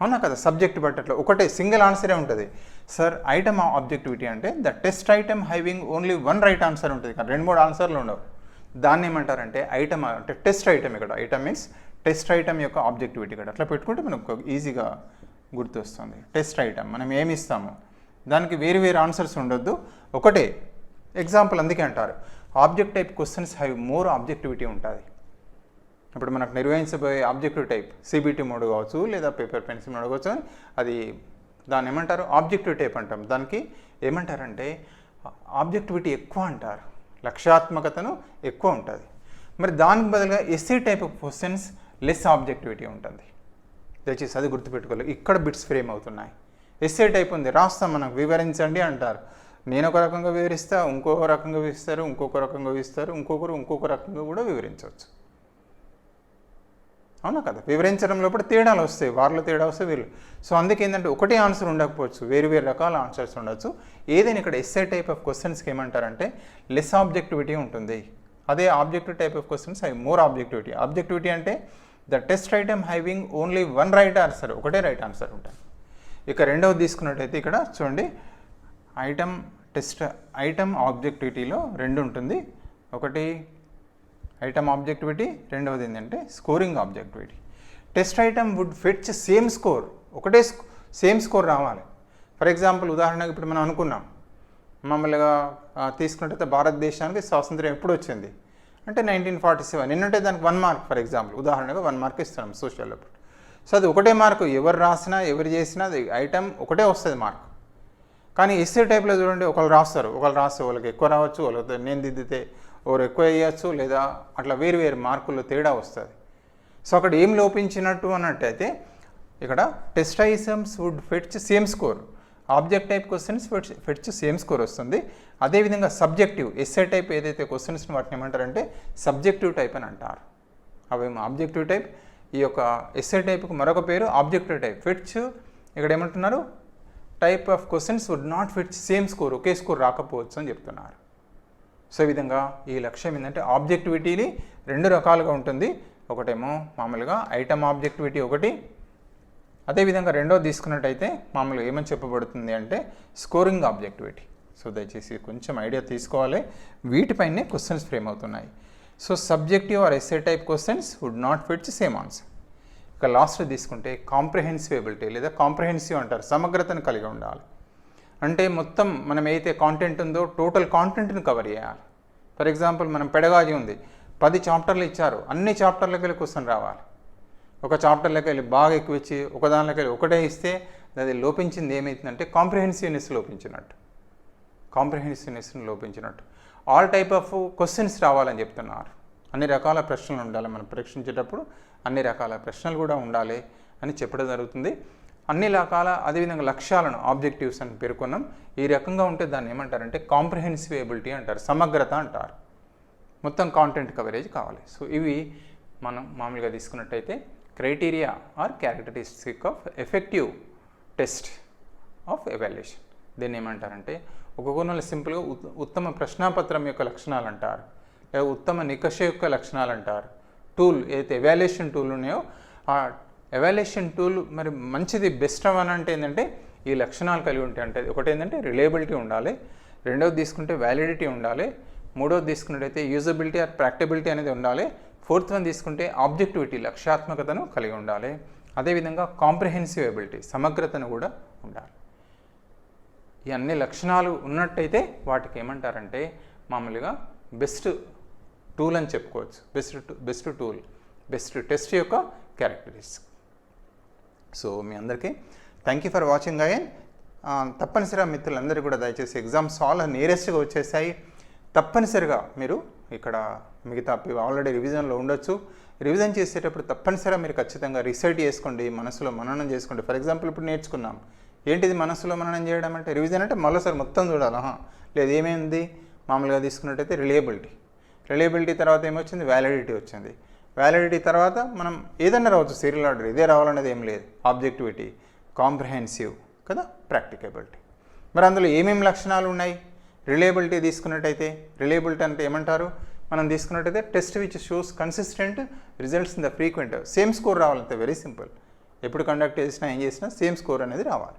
అవునా కదా? సబ్జెక్ట్ బట్టట్లో ఒకటే సింగిల్ ఆన్సరే ఉంటుంది. సార్ ఐటమ్ ఆబ్జెక్టివిటీ అంటే the test item having only one right answer ఉంటుంది. కానీ రెండు మూడు ఆన్సర్లు ఉండవు. దాన్ని ఏమంటారంటే ఐటమ్ అంటే టెస్ట్ ఐటమ్ ఇక్కడ. ఐటమ్ మీన్స్ టెస్ట్ ఐటమ్ యొక్క ఆబ్జెక్టివిటీ ఇక్కడ. అట్లా పెట్టుకుంటే మనకు ఈజీగా గుర్తొస్తుంది. టెస్ట్ ఐటమ్ మనం ఏమి ఇస్తాము? దానికి వేరు వేరు ఆన్సర్స్ ఉండొద్దు. ఒకటే ఎగ్జాంపుల్ అందుకే అంటారు. Object type questions have more objectivity ఉంటుంది. ఇప్పుడు మనకు నిర్వహించబోయే ఆబ్జెక్టివ్ టైప్ సిబిటి మోడ్ కావచ్చు లేదా పేపర్ పెన్సిల్ మోడ్ కావచ్చు అది దాన్ని ఏమంటారు? ఆబ్జెక్టివ్ టైప్ అంటాం. దానికి ఏమంటారంటే ఆబ్జెక్టివిటీ ఎక్కువ అంటారు. లక్ష్యాత్మకతను ఎక్కువ ఉంటుంది. మరి దానికి బదులుగా essay type of questions less objectivity ఉంటుంది. దయచేసి అది గుర్తుపెట్టుకోవాలి. ఇక్కడ బిట్స్ ఫ్రేమ్ అవుతున్నాయి. ఎస్సే టైప్ ఉంది. రాస్తాం మనకు వివరించండి అంటారు. నేను ఒక రకంగా వివరిస్తా ఇంకొక రకంగా వివరిస్తారు ఇంకొక రకంగా వివరిస్తారు ఇంకొకరు ఇంకొక రకంగా కూడా వివరించవచ్చు. అవునా కదా? వివరించడంలో కూడా తేడాలు వస్తాయి. వారిలో తేడా వస్తే వీళ్ళు సో అందుకే ఏంటంటే ఒకటే ఆన్సర్ ఉండకపోవచ్చు. వేరు వేరు రకాల ఆన్సర్స్ ఉండొచ్చు. ఏదైనా ఇక్కడ ఎస్ఏ టైప్ ఆఫ్ క్వశ్చన్స్కి ఏమంటారంటే లెస్ ఆబ్జెక్టివిటీ ఉంటుంది. అదే ఆబ్జెక్టివ్ టైప్ ఆఫ్ క్వశ్చన్స్ అవి మోర్ ఆబ్జెక్టివిటీ ఆబ్జెక్టివిటీ అంటే the test item having only one right answer ఒకటే రైట్ ఆన్సర్ ఉంటుంది. ఇక రెండవది తీసుకున్నట్టయితే ఇక్కడ చూడండి ఐటమ్ టెస్ట్ ఐటమ్ ఆబ్జెక్టివిటీలో రెండు ఉంటుంది. ఒకటి ఐటమ్ ఆబ్జెక్టివిటీ రెండవది ఏంటంటే scoring objectivity test item would fits same score ఒకటే సేమ్ స్కోర్ రావాలి. ఫర్ ఎగ్జాంపుల్ ఉదాహరణకు ఇప్పుడు మనం అనుకున్నాం మామూలుగా తీసుకున్నట్టయితే భారతదేశానికి స్వాతంత్రం ఎప్పుడు వచ్చింది? అంటే నైన్టీన్ ఫార్టీ సెవెన్ ఎన్నుంటే దానికి వన్ మార్క్ ఫర్ ఎగ్జాంపుల్ ఉదాహరణగా వన్ మార్క్ ఇస్తున్నాం సోషల్లో సో అది ఒకటే మార్కు ఎవరు రాసినా ఎవరు చేసినా అది ఐటమ్ ఒకటే వస్తుంది మార్క్ కానీ ఎస్సీ టైప్లో చూడండి ఒకళ్ళు రాస్తారు. ఒకళ్ళు రాస్తే వాళ్ళకి ఎక్కువ రావచ్చు వాళ్ళకి నేను దిద్దితే ఒకరు ఎక్కువ వేయచ్చు లేదా అట్లా వేరు వేరు మార్కుల్లో తేడా వస్తుంది. సో అక్కడ ఏం లోపించినట్టు అన్నట్టయితే ఇక్కడ test items would fetch same score. Object type questions fetch fetch same score వస్తుంది. అదేవిధంగా సబ్జెక్టివ్ ఎస్ఏ టైప్ ఏదైతే క్వశ్చన్స్ వాటిని ఏమంటారంటే సబ్జెక్టివ్ టైప్ అని అంటారు. అవేమో ఆబ్జెక్టివ్ టైప్ ఈ యొక్క ఎస్ఏ టైప్కి మరొక పేరు ఆబ్జెక్టివ్ టైప్. ఫిట్స్ ఇక్కడ ఏమంటున్నారు? Type of questions would not fit same score okay score రాకపోవచ్చు అని చెప్తున్నారు. సో ఈ విధంగా ఈ లక్ష్యం ఏంటంటే ఆబ్జెక్టివిటీని రెండు రకాలుగా ఉంటుంది. ఒకటేమో మామూలుగా ఐటమ్ ఆబ్జెక్టివిటీ ఒకటి. అదేవిధంగా రెండోది తీసుకున్నట్టయితే మామూలుగా ఏమని చెప్పబడుతుంది అంటే స్కోరింగ్ ఆబ్జెక్టివిటీ. సో దయచేసి కొంచెం ఐడియా తీసుకోవాలి. వీటిపైనే క్వశ్చన్స్ ఫ్రేమ్ అవుతున్నాయి. So subjective or essay type questions would not fits same answer. ఇక ఇక లాస్ట్ తీసుకుంటే కాంప్రహెన్సివ్ ఎబిలిటీ లేదా కాంప్రహెన్సివ్ అంటారు సమగ్రతను కలిగి ఉండాలి. అంటే మొత్తం మనం ఏదైతే కాంటెంట్ ఉందో టోటల్ కాంటెంట్ని కవర్ చేయాలి. ఫర్ ఎగ్జాంపుల్ మనం పెడగాజీ ఉంది. పది చాప్టర్లు ఇచ్చారు. అన్ని చాప్టర్లకు వెళ్ళి క్వశ్చన్ రావాలి. ఒక చాప్టర్లకు వెళ్ళి బాగా ఎక్కువ ఇచ్చి ఒక దానిలోకి వెళ్ళి ఒకటే ఇస్తే అది లోపించింది ఏమవుతుందంటే కాంప్రిహెన్సివ్నెస్ లోపించినట్టు. కాంప్రిహెన్సివ్నెస్ని లోపించినట్టు. ఆల్ టైప్ ఆఫ్ క్వశ్చన్స్ రావాలని చెప్తున్నారు. అన్ని రకాల ప్రశ్నలు ఉండాలి. మనం పరీక్షించేటప్పుడు అన్ని రకాల ప్రశ్నలు కూడా ఉండాలి అని చెప్పడం జరుగుతుంది. అన్ని రకాల అదేవిధంగా లక్ష్యాలను ఆబ్జెక్టివ్స్ అని పేర్కొన్నాం. ఈ రకంగా ఉంటే దాన్ని ఏమంటారంటే కాంప్రహెన్సిబిలిటీ అంటారు సమగ్రత అంటారు. మొత్తం కాంటెంట్ కవరేజ్ కావాలి. సో ఇవి మనం మామూలుగా తీసుకున్నట్టయితే criteria or characteristic of effective test of evaluation దీన్ని ఏమంటారంటే ఒక కోణంలో సింపుల్గా ఉత్తమ ప్రశ్నాపత్రం యొక్క లక్షణాలు అంటారు. లేదా ఉత్తమ నికష యొక్క లక్షణాలు అంటారు. టూల్ ఏదైతే ఎవాల్యుయేషన్ టూల్ ఉన్నాయో ఆ ఎవాల్యుయేషన్ టూల్ మరి మంచిది బెస్ట్ అని అంటే ఏంటంటే ఈ లక్షణాలు కలిగి ఉంటాయి అంటే ఒకటి ఏంటంటే రిలయబిలిటీ ఉండాలి రెండవది తీసుకుంటే వ్యాలిడిటీ ఉండాలి మూడవది తీసుకున్నట్టయితే యూజబిలిటీ ఆర్ ప్రాక్టిబిలిటీ అనేది ఉండాలి ఫోర్త్ వన్ తీసుకుంటే ఆబ్జెక్టివిటీ లక్ష్యాత్మకతను కలిగి ఉండాలి. అదేవిధంగా కాంప్రహెన్సివ్ ఎబిలిటీ సమగ్రతను కూడా ఉండాలి. ఈ అన్ని లక్షణాలు ఉన్నట్టయితే వాటికి ఏమంటారంటే మామూలుగా బెస్ట్ టూల్ అని చెప్పుకోవచ్చు. Best best tool best test యొక్క క్యారెక్టరిస్టిక్ సో మీ అందరికీ thank you for watching again తప్పనిసరిగా మిత్రులందరూ కూడా దయచేసి ఎగ్జామ్స్ చాలా నియరెస్ట్గా వచ్చేసాయి. తప్పనిసరిగా మీరు ఇక్కడ మిగతా ఆల్రెడీ రివిజన్లో ఉండొచ్చు. రివిజన్ చేసేటప్పుడు తప్పనిసరిగా మీరు ఖచ్చితంగా రిసైట్ చేసుకోండి మనసులో మననం చేసుకోండి. ఫర్ ఎగ్జాంపుల్ ఇప్పుడు నేర్చుకున్నాం. ఏంటిది మనసులో మననం చేయడం అంటే? రివిజన్ అంటే మరోసారి మొత్తం చూడాలి. లేదు ఏమైంది మామూలుగా తీసుకున్నట్టయితే రిలయబిలిటీ రిలయబిలిటీ తర్వాత ఏమొచ్చింది? వ్యాలిడిటీ వచ్చింది. వ్యాలిడిటీ తర్వాత మనం ఏదైనా రావచ్చు సీరియల్ ఆర్డర్ ఇదే రావాలనేది ఏం లేదు. ఆబ్జెక్టివిటీ కాంప్రహెన్సివ్ కదా ప్రాక్టికబిలిటీ మరి అందులో ఏమేమి లక్షణాలు ఉన్నాయి? రిలయబిలిటీ తీసుకున్నట్టయితే రిలయబిలిటీ అంటే ఏమంటారు? మనం తీసుకున్నట్టయితే test which shows consistent results in the frequent same score రావాలంటే వెరీ సింపుల్ ఎప్పుడు కండక్ట్ చేసినా ఏం చేసినా సేమ్ స్కోర్ అనేది రావాలి.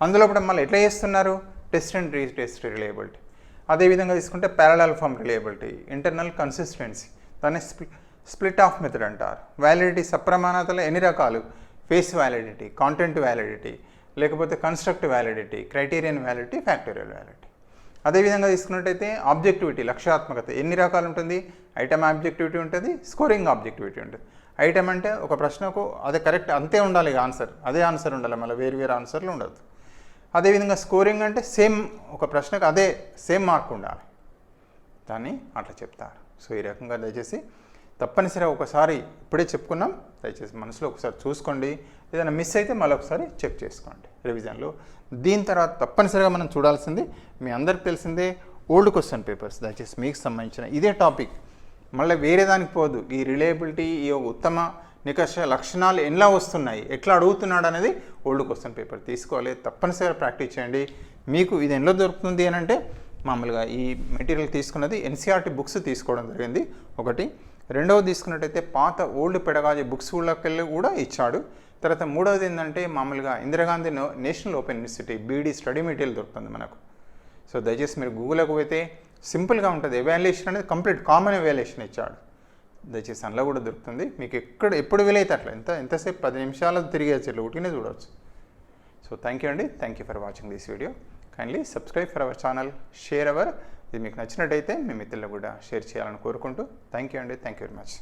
అందులో ఇప్పుడు మళ్ళీ ఎట్లా చేస్తున్నారు? Test and retest reliability అదేవిధంగా తీసుకుంటే parallel form reliability internal consistency దాన్ని స్ప్లిట్ ఆఫ్ మెథడ్ అంటారు. వ్యాలిడిటీ సప్రమాణతలు ఎన్ని రకాలు? ఫేస్ వ్యాలిడిటీ కాంటెంట్ వ్యాలిడిటీ లేకపోతే construct validity criterion validity factorial validity అదేవిధంగా తీసుకున్నట్టయితే ఆబ్జెక్టివిటీ లక్ష్యాత్మకత ఎన్ని రకాలు ఉంటుంది? ఐటమ్ ఆబ్జెక్టివిటీ ఉంటుంది స్కోరింగ్ ఆబ్జెక్టివిటీ ఉంటుంది. ఐటమ్ అంటే ఒక ప్రశ్నకు అదే కరెక్ట్ అంతే ఉండాలి ఆన్సర్ అదే ఆన్సర్ ఉండాలి మళ్ళీ వేరు వేరు ఆన్సర్లు ఉండదు. అదేవిధంగా స్కోరింగ్ అంటే సేమ్ ఒక ప్రశ్నకు అదే సేమ్ మార్క్ ఉండాలి. దాన్ని అట్లా చెప్తారు. సో ఈ రకంగా దయచేసి తప్పనిసరిగా ఒకసారి ఇప్పుడే చెప్పుకున్నాం. దయచేసి మనసులో ఒకసారి చూసుకోండి. ఏదైనా మిస్ అయితే మళ్ళీ ఒకసారి చెక్ చేసుకోండి. రివిజన్లో. దీని తర్వాత తప్పనిసరిగా మనం చూడాల్సింది మీ అందరికి తెలిసిందే ఓల్డ్ క్వశ్చన్ పేపర్స్. దయచేసి మీకు సంబంధించిన ఇదే టాపిక్. మళ్ళీ వేరే దానికి పోదు ఈ రిలయబిలిటీ ఈ ఉత్తమ నికష లక్షణాలు ఎలా వస్తున్నాయి ఎట్లా అడుగుతున్నాడు అనేది ఓల్డ్ క్వశ్చన్ పేపర్ తీసుకోవాలి. తప్పనిసరిగా ప్రాక్టీస్ చేయండి. మీకు ఇది ఎందులో దొరుకుతుంది అని అంటే మామూలుగా ఈ మెటీరియల్ తీసుకున్నది ఎన్సీఆర్టీ బుక్స్ తీసుకోవడం జరిగింది. ఒకటి. రెండవది తీసుకున్నట్టయితే పాత ఓల్డ్ పెడగాజీ బుక్స్ వెళ్ళి కూడా ఇచ్చాడు. తర్వాత మూడవది ఏంటంటే మామూలుగా Indira Gandhi national open university B D study material దొరుకుతుంది మనకు. సో దయచేసి మీరు గూగుల్కి పోతే సింపుల్గా ఉంటుంది. ఎవాల్యుయేషన్ అనేది కంప్లీట్ కామన్ ఎవాల్యుయేషన్ ఇచ్చాడు. దయచేసి అందులో కూడా దొరుకుతుంది. మీకు ఎక్కడ ఎప్పుడు వీలైతే అట్లా ఎంత ఎంతసేపు పది నిమిషాలు తిరిగేసి చెట్లు ఉట్టినే చూడవచ్చు సో థ్యాంక్ యూ అండి. Thank you for watching this video. Kindly subscribe for our channel. Share our ఇది మీకు నచ్చినట్టయితే మీ మిత్రులకు కూడా షేర్ చేయాలని కోరుకుంటూ థ్యాంక్ యూ అండి. Thank you very much.